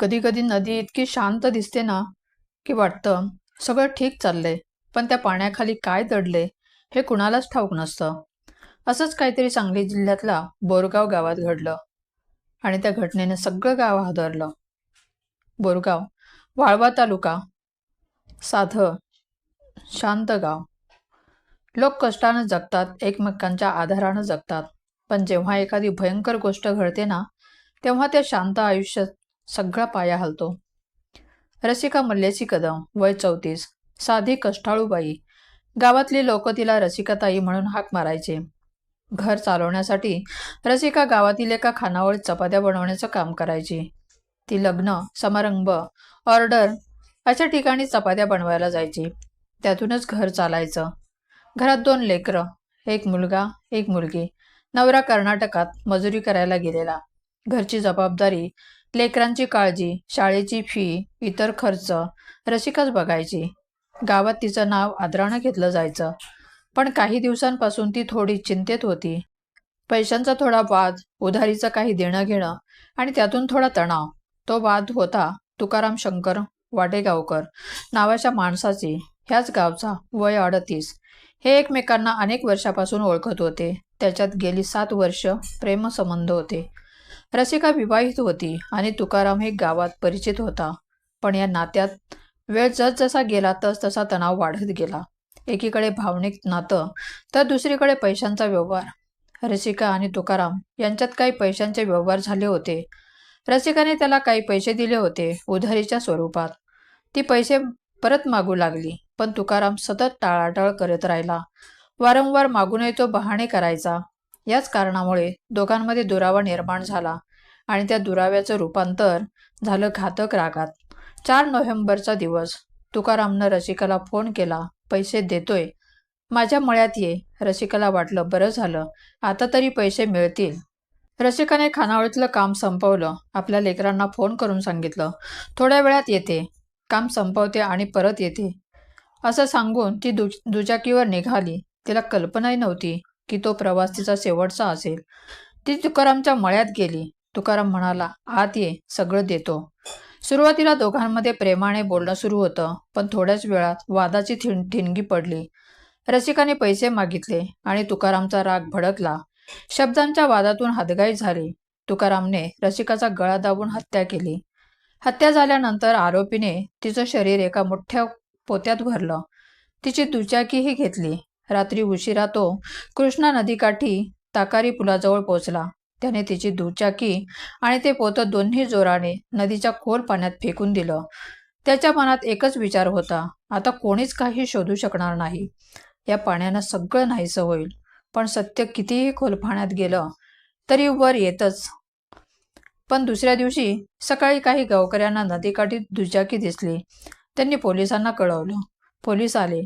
कधी कधी नदी इतकी शांत दिसते ना की वाटतं सगळं ठीक चाललंय पण त्या पाण्याखाली काय दडले हे कुणालाच ठाऊक नसतं. असंच काहीतरी सांगली जिल्ह्यातला बोरगाव गावात घडलं आणि त्या घटनेने सगळं गाव हादरलं. बोरगाव वाळवा तालुका साधं शांत गाव. लोक कष्टानं जगतात एकमेकांच्या आधारानं जगतात पण जेव्हा एखादी भयंकर गोष्ट घडते ना तेव्हा त्या शांत आयुष्यात सगळा पाया हलतो. रसिका मल्ल्याची कदम वय चौतीस. साधी कष्टाळूबाई. गावातली लोक तिला रसिकाताई म्हणून हाक मारायचे. घर चालवण्यासाठी रसिका गावातील एका खानावळीत चपात्या बनवण्याचं काम करायची. ती लग्न समारंभ ऑर्डर अशा ठिकाणी चपात्या बनवायला जायची. त्यातूनच घर चालायचं. घरात दोन लेकरं एक मुलगा एक मुलगी. नवरा कर्नाटकात मजुरी करायला गेलेला. घरची जबाबदारी लेकरांची काळजी शाळेची फी इतर खर्च रसिकाच बघायची. गावात तिचं नाव आदरानं घेतलं जायचं. पण काही दिवसांपासून ती थोडी चिंतेत होती. पैशांचा थोडा वाद उधारीचं काही देणं घेणं आणि त्यातून थोडा तणाव. तो वाद होता तुकाराम शंकर वाटेगावकर नावाच्या माणसाची. ह्याच गावचा वय अडतीस. हे एकमेकांना अनेक वर्षापासून ओळखत होते. त्याच्यात गेली सात वर्ष प्रेमसंबंध होते. रसिका विवाहित होती आणि तुकाराम हे गावात परिचित होता. पण या नात्यात वेळ जसजसा गेला तस तसा तणाव वाढत गेला. एकीकडे भावनिक नातं तर दुसरीकडे पैशांचा व्यवहार. रसिका आणि तुकाराम यांच्यात काही पैशांचे व्यवहार झाले होते. रसिकाने त्याला काही पैसे दिले होते उधारीच्या स्वरूपात. ती पैसे परत मागू लागली पण तुकाराम सतत टाळाटाळ करत राहिला. वारंवार मागूनही तो बहाणे करायचा. याच कारणामुळे दोघांमध्ये दुरावा निर्माण झाला आणि त्या दुराव्याचं रूपांतर झालं घातक रागात. चार नोव्हेंबरचा दिवस. तुकारामनं रसिकाला फोन केला पैसे देतोय. माझ्या मळ्यात ये. रसिकाला वाटलं बरं झालं. आता तरी पैसे मिळतील. रसिकाने खानावळीतलं काम संपवलं. आपल्या लेकरांना फोन करून सांगितलं थोड्या वेळात येते. काम संपवते आणि परत येते. असं सांगून ती दु दुचाकीवर निघाली. तिला कल्पनाही नव्हती. की तो प्रवास तिचा शेवटचा असेल. ती तुकारामच्या मळ्यात गेली. तुकाराम म्हणाला आत ये सगळं देतो. सुरुवातीला दोघांमध्ये प्रेमाने बोलणं सुरू होतं पण थोड्याच वेळात वादाची थिण ठिणगी पडली. रसिकाने पैसे मागितले आणि तुकारामचा राग भडकला. शब्दांच्या वादातून हदगाई झाली. तुकारामने रसिकाचा गळा दाबून हत्या केली. हत्या झाल्यानंतर आरोपीने तिचं शरीर एका मोठ्या पोत्यात भरलं. तिची दुचाकीही घेतली. रात्री उशिरा तो कृष्णा नदीकाठी ताकारी पुलाजवळ पोचला त्याने तिची दुचाकी आणि ते पोतं दोन्ही जोराने नदीच्या खोल पाण्यात फेकून दिलं. त्याच्या मनात एकच विचार होता आता कोणीच काही शोधू शकणार नाही. या पाण्यानं सगळं नाहीसं होईल पण सत्य कितीही खोल पाण्यात गेलं तरी वर येतच. पण दुसऱ्या दिवशी सकाळी काही गावकऱ्यांना नदीकाठी दुचाकी दिसली. त्यांनी पोलिसांना कळवलं. पोलीस आले.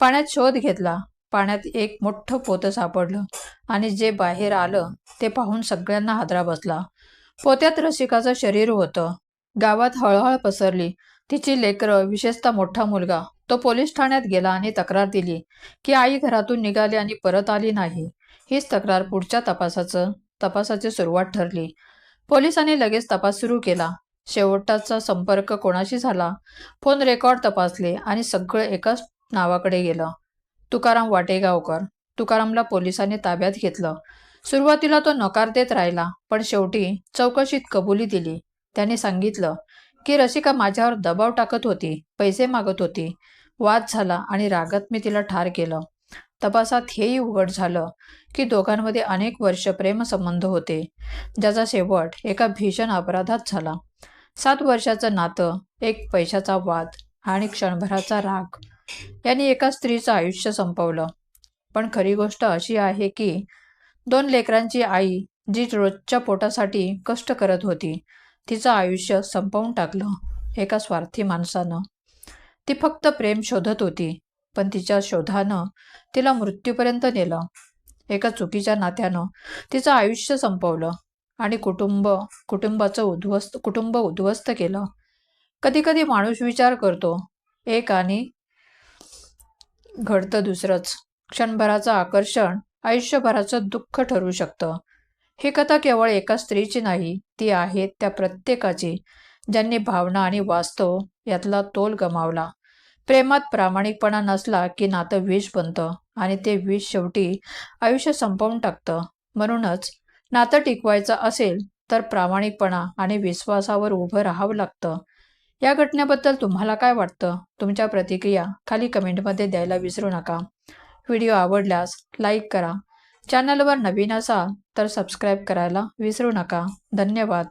पाण्यात शोध घेतला. पाण्यात एक मोठं पोतं सापडलं आणि जे बाहेर आलं ते पाहून सगळ्यांना हादरा बसला. पोत्यात रसिकाचं शरीर होतं. गावात हळहळ पसरली. तिची लेकरं विशेषतः मोठा मुलगा तो पोलीस ठाण्यात गेला आणि तक्रार दिली की आई घरातून निघाली आणि परत आली नाही. हीच तक्रार पुढच्या तपासाचं तपासाची सुरुवात ठरली. पोलिसांनी लगेच तपास सुरू केला. शेवटचा संपर्क कोणाशी झाला? फोन रेकॉर्ड तपासले आणि सगळं एकाच नावाकडे गेलं. तुकाराम वाटेगावकर तुकारामला पोलिसांनी ताब्यात घेतलं. सुरुवातीला तो नकार देत राहिला पण शेवटी चौकशीत कबुली दिली. त्याने सांगितलं की रसिका माझ्यावर दबाव टाकत होती पैसे मागत होती. वाद झाला आणि रागात मी तिला ठार केलं. तपासात हेही उघड झालं की दोघांमध्ये अनेक वर्ष प्रेमसंबंध होते. ज्याचा शेवट एका भीषण अपराधात झाला. सात वर्षाचं नातं एक पैशाचा वाद आणि क्षणभराचा राग यांनी एका स्त्रीचं आयुष्य संपवलं. पण खरी गोष्ट अशी आहे की दोन लेकरांची आई जी रोजच्या पोटासाठी कष्ट करत होती तिचं आयुष्य संपवून टाकलं एका स्वार्थी माणसानं. ती फक्त प्रेम शोधत होती पण तिच्या शोधानं तिला मृत्यूपर्यंत नेलं. एका चुकीच्या नात्यानं तिचं आयुष्य संपवलं आणि कुटुंब कुटुंबाचं उद्ध्वस्त कुटुंब उद्ध्वस्त केलं. कधी कधी माणूस विचार करतो एक आणि घडतं दुसरंच. क्षणभराचं आकर्षण आयुष्यभराचं दुःख ठरू शकतं. ही कथा केवळ एका स्त्रीची नाही ती आहे त्या प्रत्येकाची ज्यांनी भावना आणि वास्तव यातला तोल गमावला. प्रेमात प्रामाणिकपणा नसला की नातं विष बनतं आणि ते विष शेवटी आयुष्य संपवून टाकतं. म्हणूनच नातं टिकवायचं असेल तर प्रामाणिकपणा आणि विश्वासावर उभं राहावं लागतं. या घटनेबद्दल तुम्हाला काय वाटतं? तुमच्या प्रतिक्रिया खाली कमेंटमध्ये द्यायला विसरू नका. व्हिडिओ आवडल्यास लाईक करा. चॅनलवर नवीन असाल तर सबस्क्राईब करायला विसरू नका. धन्यवाद.